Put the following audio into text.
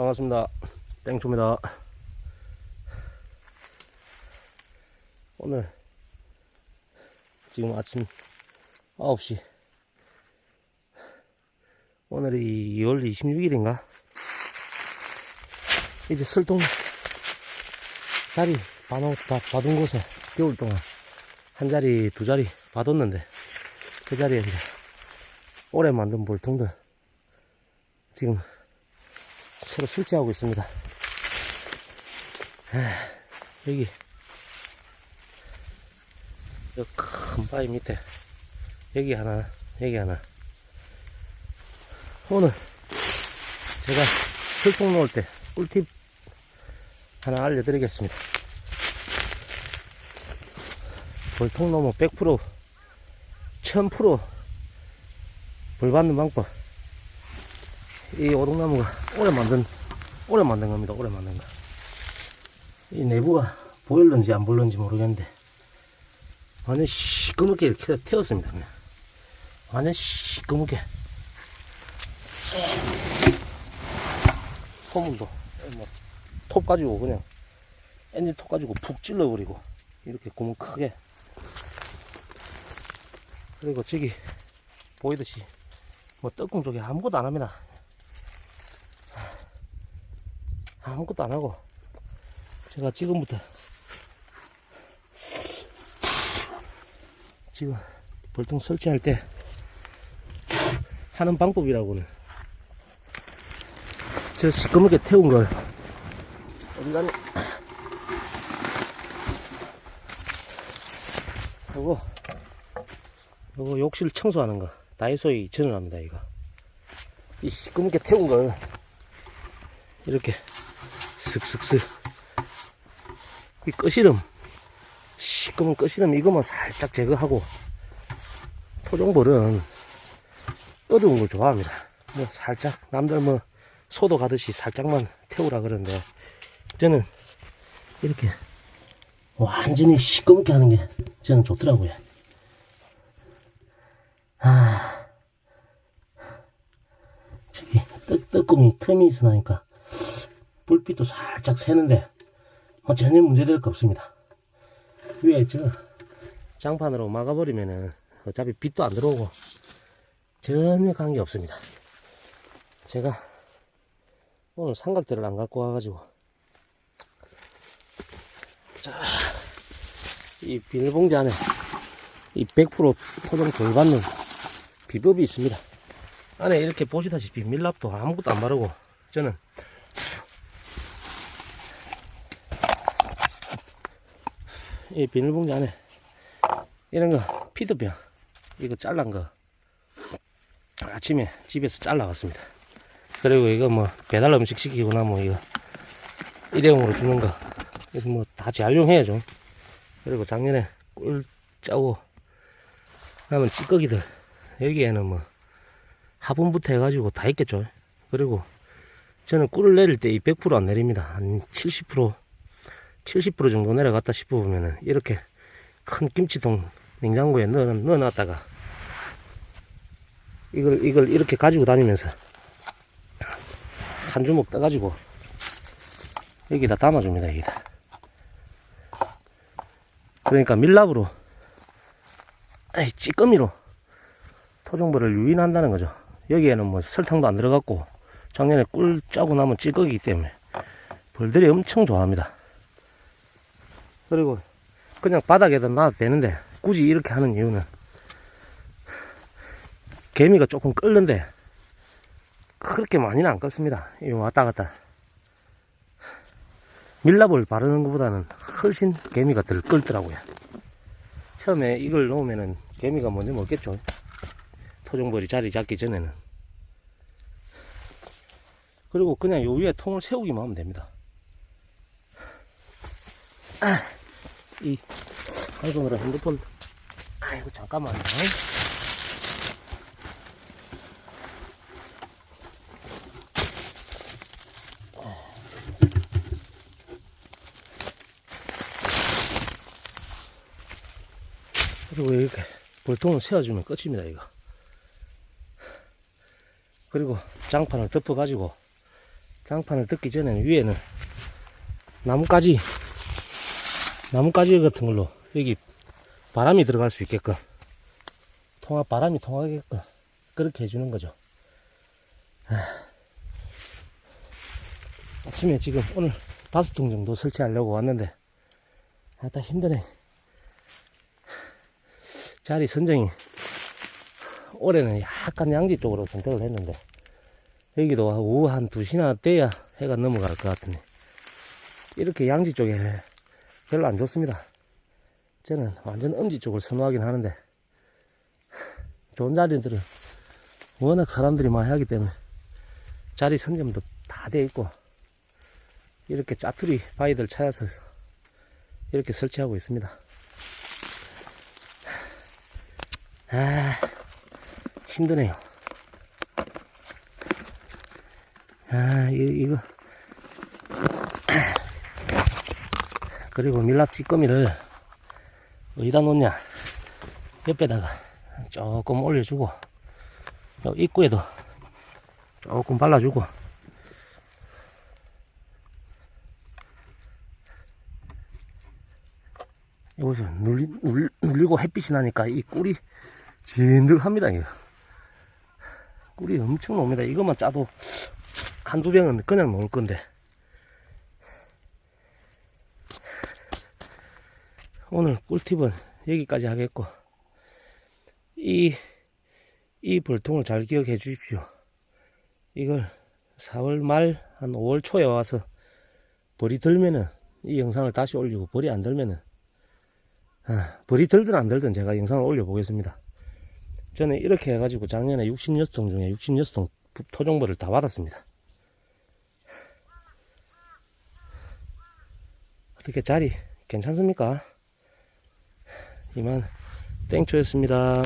반갑습니다. 땡초입니다. 오늘 지금 아침 9시 오늘이 2월 26일인가 이제 설동 자리 봐놓, 봐, 봐둔 곳에 겨울 동안 한 자리 두 자리 봐뒀는데 그 자리에 이제 오래 만든 볼통들 지금 새로 설치하고 있습니다. 아, 여기 이큰 바위 밑에 여기 하나 여기 하나 오늘 제가 설통 놓을 때 꿀팁 하나 알려드리겠습니다. 볼통 놓으면 100% 1000%불 받는 방법 이 오동나무가 오래 만든 오래 만든 겁니다. 오래 만든 거. 이 내부가 보일런지 안 보일런지 모르겠는데 완전 시꺼멓게 이렇게 태웠습니다. 그냥. 완전 시꺼멓게. 소문도 뭐, 톱 가지고 그냥 엔진 톱 가지고 푹 찔러버리고 이렇게 구멍 크게 그리고 저기 보이듯이 뭐 떡궁 쪽에 아무것도 안 합니다. 아무것도 안 하고 제가 지금부터 지금 볼통 설치할 때 하는 방법이라고는 저 시꺼멓게 태운 걸 어디 가니 요거 요거 욕실 청소하는 거 다이소에 2,000원 합니다 이거. 이 시꺼멓게 태운 걸 이렇게 슥슥슥. 이 끄시름 시꺼먼 끄시름 이것만 살짝 제거하고 토종벌은 어두운 걸 좋아합니다. 뭐 살짝 남들 뭐 소도 가듯이 살짝만 태우라 그러는데 저는 이렇게 완전히 시꺼멓게 하는 게 저는 좋더라고요. 아 저기 떡, 떡궁이 틈이 있으니까 불빛도 살짝 새는데 뭐 전혀 문제될 거 없습니다. 위에 저 장판으로 막아버리면은 어차피 빛도 안 들어오고 전혀 관계 없습니다. 제가 오늘 삼각대를 안 갖고 와가지고 자, 이 비닐봉지 안에 이 100% 토종 돌 받는 비법이 있습니다. 안에 이렇게 보시다시피 밀랍도 아무것도 안 바르고 저는 이 비닐봉지 안에 이런 거 피드병 이거 잘란 거 아침에 집에서 잘라왔습니다. 그리고 이거 뭐 배달 음식 시키고 나면 이거 일회용으로 주는 거 이거 뭐 다 재활용해야죠 그리고 작년에 꿀 짜고 남은 찌꺼기들 여기에는 뭐 화분부터 해가지고 다 있겠죠. 그리고 저는 꿀을 내릴 때 이 100%안 내립니다. 한 70% 70% 정도 내려갔다 싶으면은 이렇게 큰 김치통 냉장고에 넣어, 넣어놨다가 이걸 이걸 이렇게 가지고 다니면서 한 주먹 떠가지고 여기다 담아줍니다 여기다. 그러니까 밀랍으로 찌꺼미로 토종벌을 유인한다는 거죠. 여기에는 뭐 설탕도 안 들어갔고 작년에 꿀 짜고 나면 찌꺼기기 때문에 벌들이 엄청 좋아합니다 그리고 그냥 바닥에다 놔도 되는데 굳이 이렇게 하는 이유는 개미가 조금 끓는데 그렇게 많이는 안 끓습니다. 이 왔다 갔다. 밀랍을 바르는 것보다는 훨씬 개미가 덜 끓더라고요. 처음에 이걸 놓으면은 개미가 먼저 먹겠죠. 토종벌이 자리 잡기 전에는. 그리고 그냥 요 위에 통을 세우기만 하면 됩니다. 아. 이 방송으로 핸드폰. 아이고 잠깐만요. 그리고 이렇게 볼통을 세워주면 끝입니다 이거. 그리고 장판을 덮어 가지고 장판을 뜯기 전에는 위에는 나뭇가지 나뭇가지 같은 걸로 여기 바람이 들어갈 수 있게끔 통화 바람이 통하게끔 그렇게 해주는 거죠. 아. 아침에 지금 오늘 다섯 통 정도 설치하려고 왔는데 아따 힘드네. 자리 선정이 올해는 약간 양지 쪽으로 선택을 했는데 여기도 오후 한 2시나 돼야 해가 넘어갈 것 같으니 이렇게 양지 쪽에 별로 안 좋습니다. 저는 완전 음지 쪽을 선호하긴 하는데 좋은 자리들은 워낙 사람들이 많이 하기 때문에 자리 선점도 다 돼 있고 이렇게 짜투리 바위들 찾아서 이렇게 설치하고 있습니다. 아 힘드네요. 아 이, 이거 그리고 밀랍 찌꺼미를 어디다 놓냐? 옆에다가 조금 올려주고 요 입구에도 조금 발라주고. 여기서 눌리, 눌, 눌리고 햇빛이 나니까 이 꿀이 진득합니다 이거. 꿀이 엄청 놉니다. 이것만 짜도 한두 병은 그냥 놓을 건데 오늘 꿀팁은 여기까지 하겠고 이, 이 벌통을 잘 기억해 주십시오 이걸 4월 말 한 5월 초에 와서 벌이 들면은 이 영상을 다시 올리고 벌이 안 들면은 아, 벌이 들든 안 들든 제가 영상을 올려 보겠습니다. 저는 이렇게 해가지고 작년에 66통 중에 66통 토종벌을 다 받았습니다. 어떻게 자리 괜찮습니까? 이만 땡초였습니다.